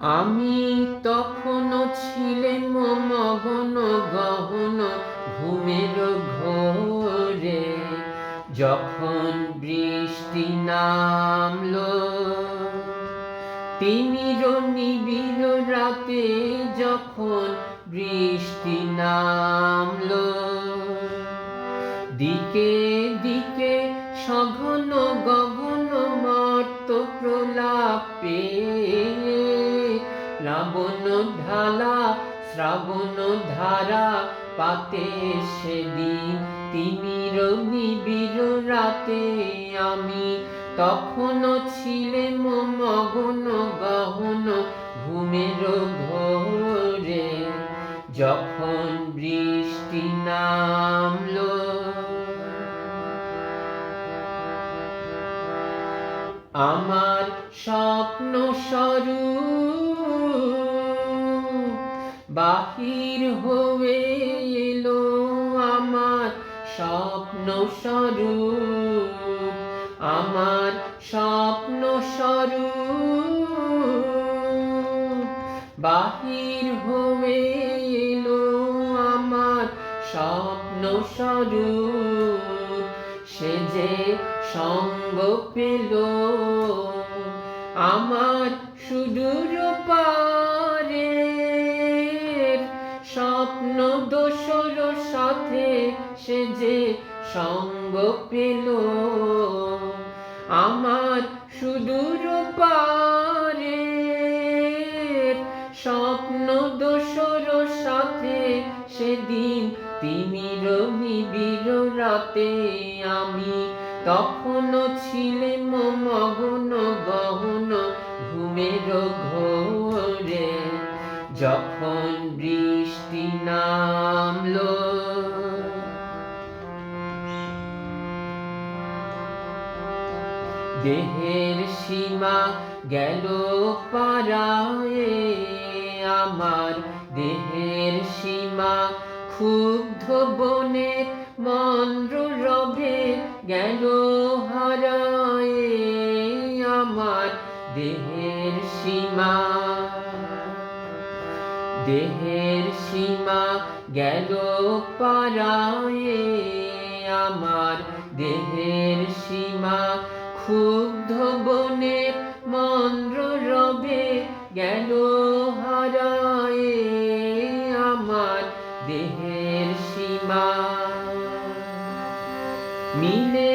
আমি তখনও ছিলেন মগন গহন ঘুমের ঘোরে। যখন বৃষ্টি নামলো তিমির নিবিড় রাতে যখন বৃষ্টি নামলো, দিকে দিকে সঘন গগন মর্ত প্রলাপে লাবণ ঢালা, শ্রাবণ ধারা পাতে সেদিন। তিমির নিবিড় রাতে আমি তখনও ছিলেন মগন গহন ঘুমের ঘোরে যখন বৃষ্টি নামলো, আমার স্বপ্ন স্বরূপ বাহির হয়ে এলো আমার স্বপ্ন স্বরূপ, আমার স্বপ্ন স্বরূপ। বাহির হয়ে এলো আমার স্বপ্ন স্বরূপ, সে যে সঙ্গ পেল। আমার সুদূর পারে সাথে সে যে সঙ্গ পেল। আমার সুদূর পারে, স্বপ্ন দোসর সাথে সেদিন তিমির নিবিড় রাতে। আমি তখনও ছিলেন মগন গহন ঘুমের ঘোরে। যখন দেহের সীমা গেল পারায়ে, আমার দেহের সীমা ক্ষুব্ধ বনের মন্দ্র রবে গেল হারায়ে, আমার দেহের সীমা। দেহের সীমা গেল পারায়ে, আমার দেহের সীমা ক্ষুব্ধ বনের মন্দ্র রবে গেল হারায়ে আমার দেহের সীমা। মিলে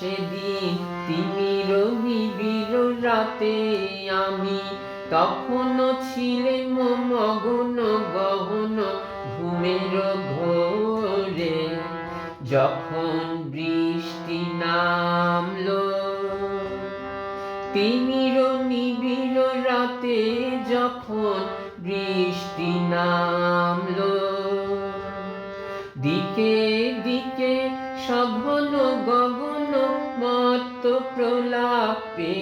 সেদিন তিমির নিবিড় রাতে আমি তখনও ছিলেন মগন গহন ঘুমের ঘোরে। যখন বৃষ্টি নামলো তিমির নিবিড় রাতে যখন বৃষ্টি নামলো, দিকে দিকে সঘন মত প্রলাপে।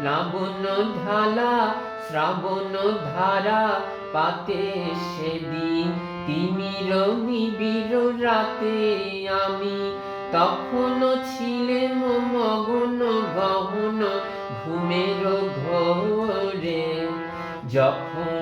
লাবণ ঢালা, শ্রাবণ ধারা পাতে সেদিন তিমির নিবিড় রাতে আমি। তখনও ছিলেন মগন গহন ঘুমের ঘোরে। যখন